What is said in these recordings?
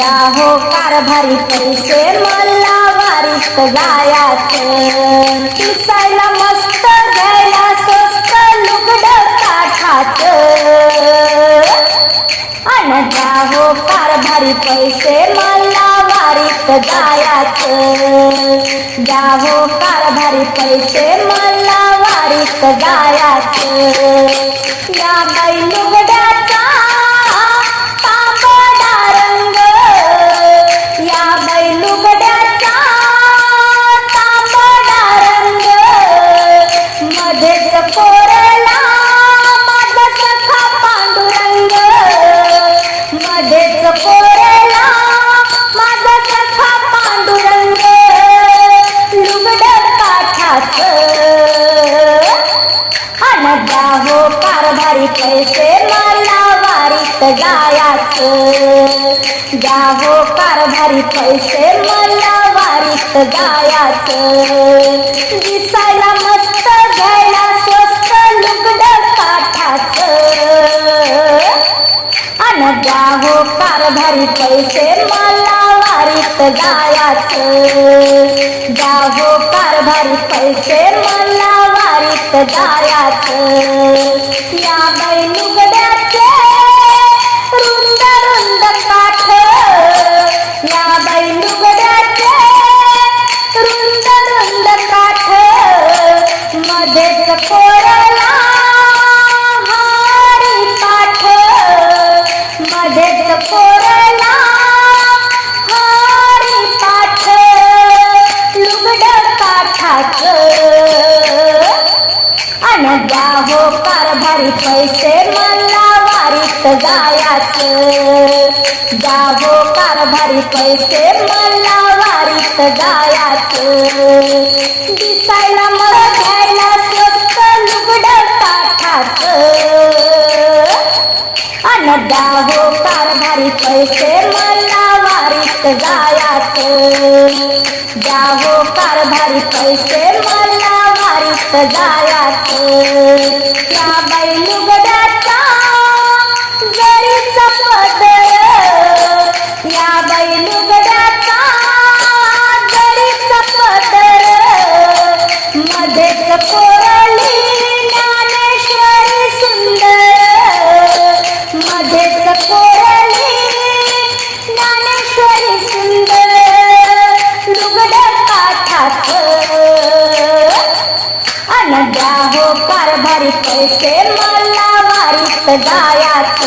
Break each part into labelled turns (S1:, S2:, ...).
S1: एकदा हो कारभारी पैसे मला वारीत जायाचं. पिसायला मस्त घ्यायला स्वस्त लुगड काठाच. आणजा हो कारभारी पैसे मला वारीत जायाचं. द्या हो कारभारी पैसे मला वारीत जायाचं. हान द्या हो कारभारी पैसे मला वारीत जायाच द्या हो कारभारी पैसे मला वारीत जायाच दिसायला मस्त घ्यायला स्वस्त लुगड काठाच. अन द्या हो कारभारी पैसे मला वारीत जायाच द्या हो कारभारी पैसे मला दारीत दारात या बैलुगड्या पैसे मला वारीत जायाचं. दिसायला मला घ्यायला स्वस्त लुगड काठाचं अनदा हो कारभारी पैसे मला वारीत जायाचं. द्यावो हो कारभारी पैसे मला वारीत जायाचं. या बैलुगड्याचा जरीचा द्या हो कारभारी पैसे मला वारीत जायात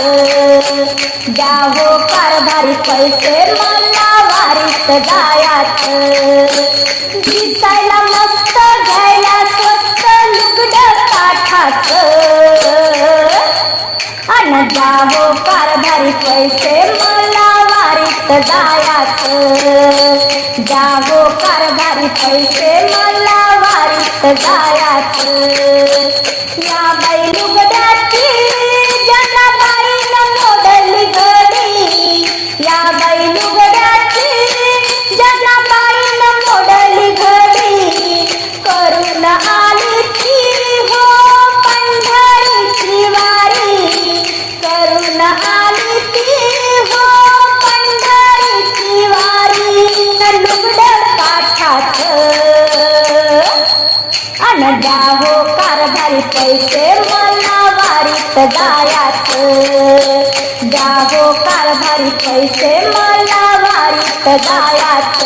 S1: द्या हो कारभारी पैसे मला वारीत जायात दिसायला मस्त घ्यायला स्वस्त लुगड काठाचं अन जावो कारभारी पैसे मला वारीत जायाचं. जावो हो, कारभारी पैसे मला या जायाचं या बैलुगड्याची जनाबाईनं मोडली घडी. या बैलुगड्याची वारीत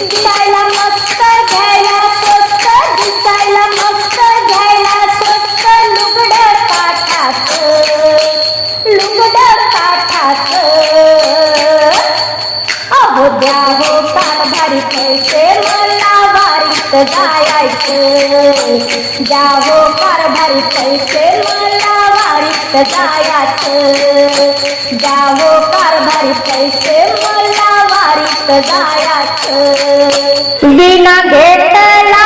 S1: दिसायला मस्त घ्यायला स्वस्त दिसायला मस्त घ्यायला स्वस्त लुगड लुगड अहो द्या हो पैसे मला वारीत जायचं. द्या हो कारभारी पैसे मला वारीत जायचं. द्या हो पैसे मला जायचं. विना घेतला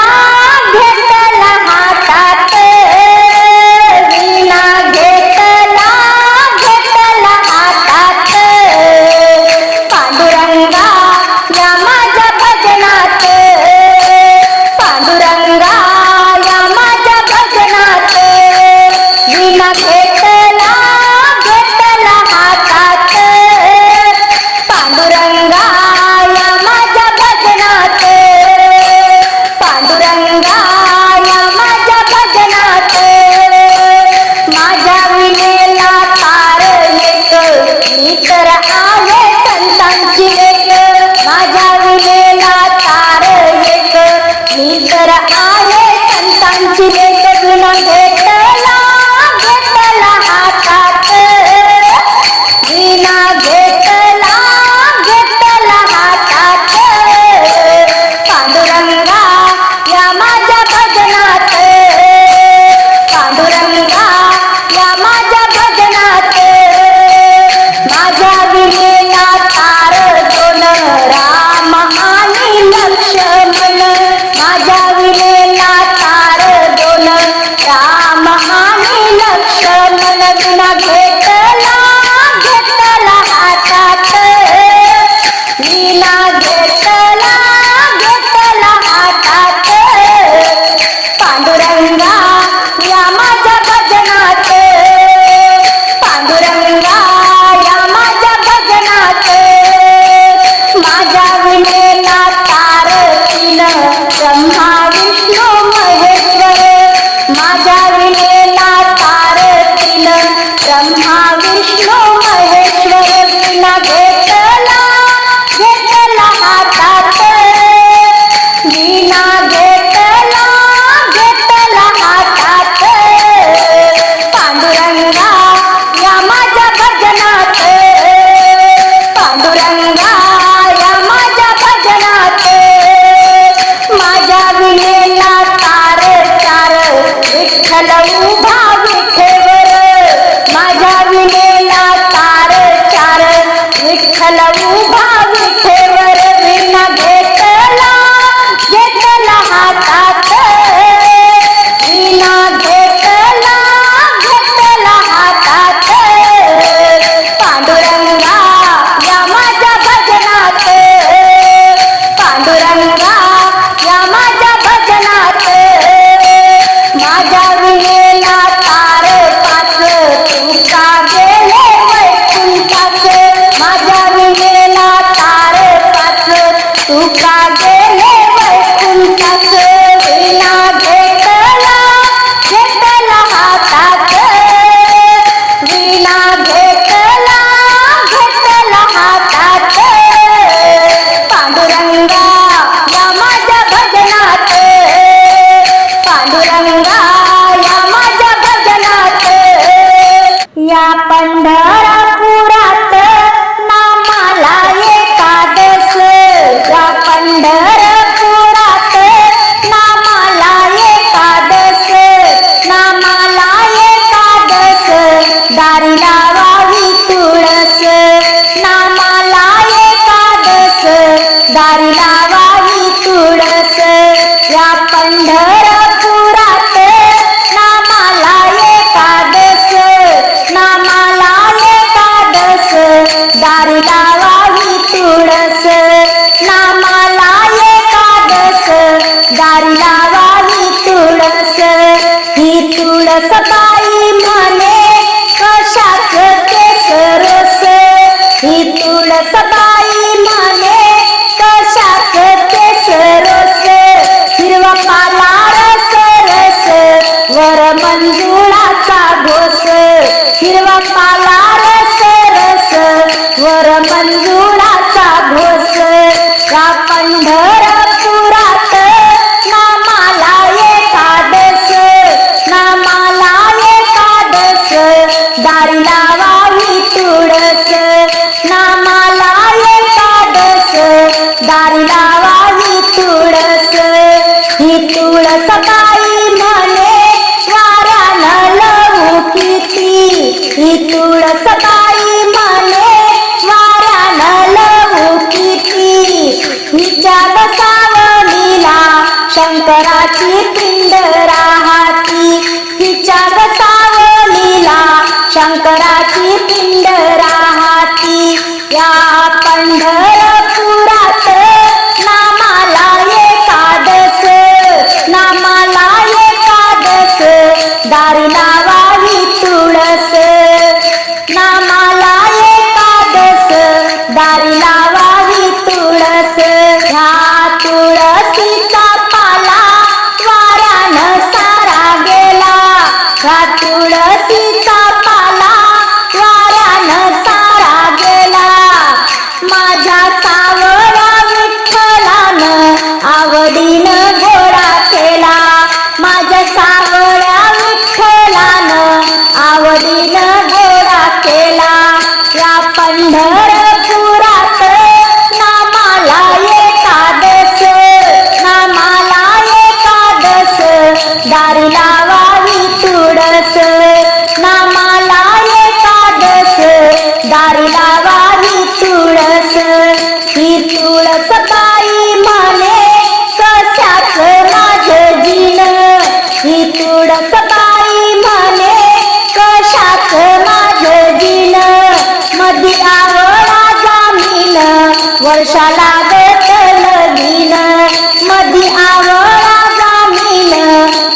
S1: അറിയത്തിന്റെ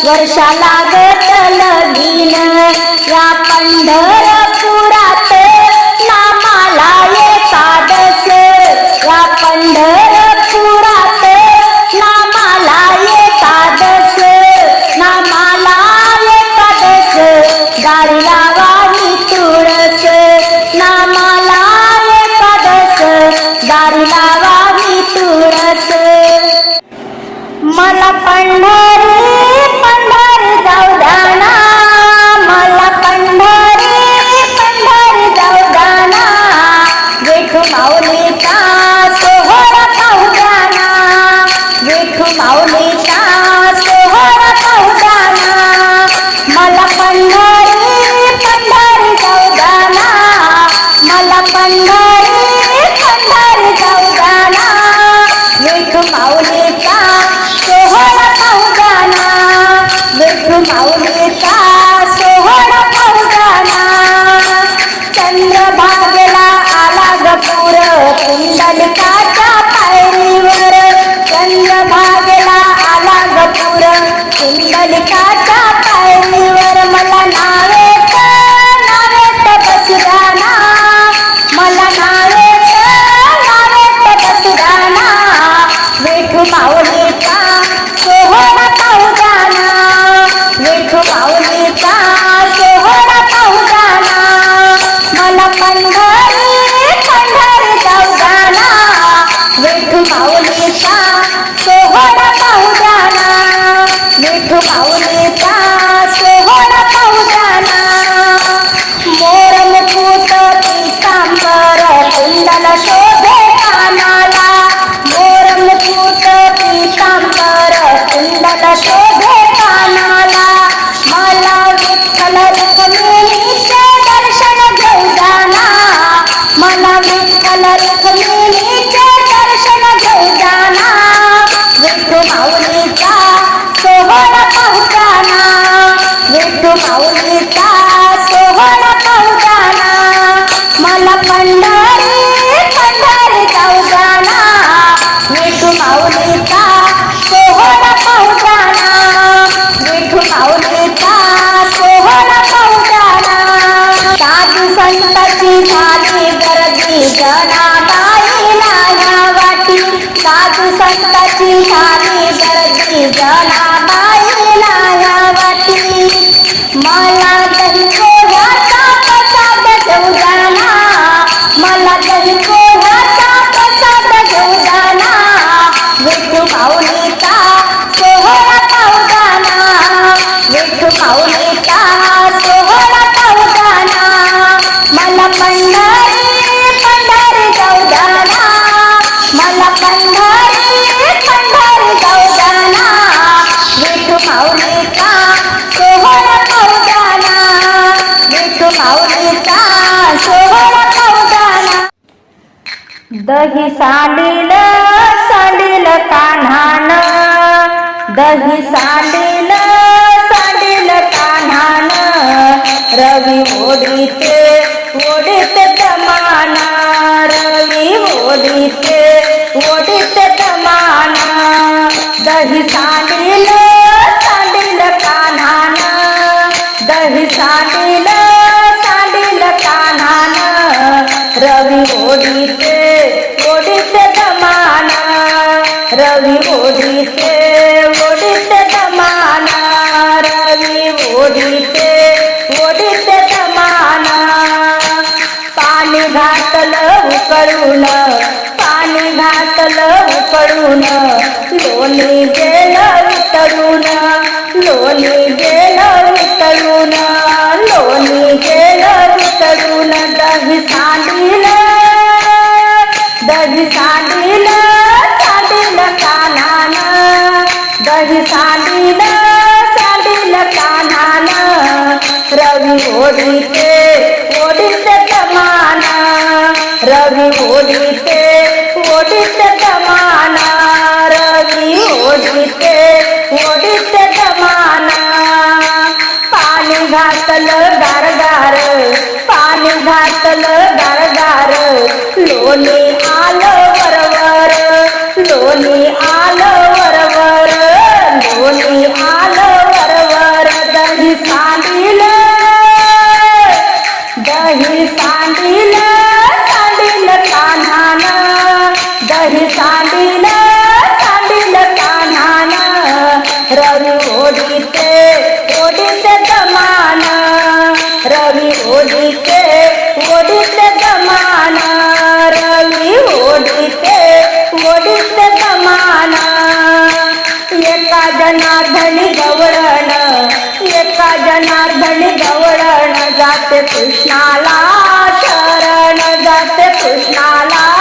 S1: वर्षाला लागत लगीन या पंढर 你的爱 दही सांडील सांडील कान्हान. दही सांडील सांडील कान्हान. रवी ओढीते ओढीत दमाना रवी ओढीते ओढीत दमाना दही सांडील सांडील कान्हान. दही सांडील सांडील कान्हान. रवी ओढीते ओडित दमाना रवी ओढीते ओडित दमाना रवी ओढीते ओडित दमाना पाणी घातलं उकळून पाणी घातलं उकळून लोणी गेलं तरुण लोणी गेलं तरुण लोणी गेलं तरुण दही सांडीलं दही सांडीलं सांडीलं कानान. दही सांडीलं सांडीलं कानान. रवी ओढीते ते दमाना रवी ओढीते ओढीते दमाना रवी ओढीते ते दमाना पाणी घातलं गारगार लोणी आलं वरवर लोणी आलं वरवर लोणी आलं एका जनार्दनी गवळण. एका जनार्दनी गवळण जाते कृष्णाला शरण. जाते कृष्णाला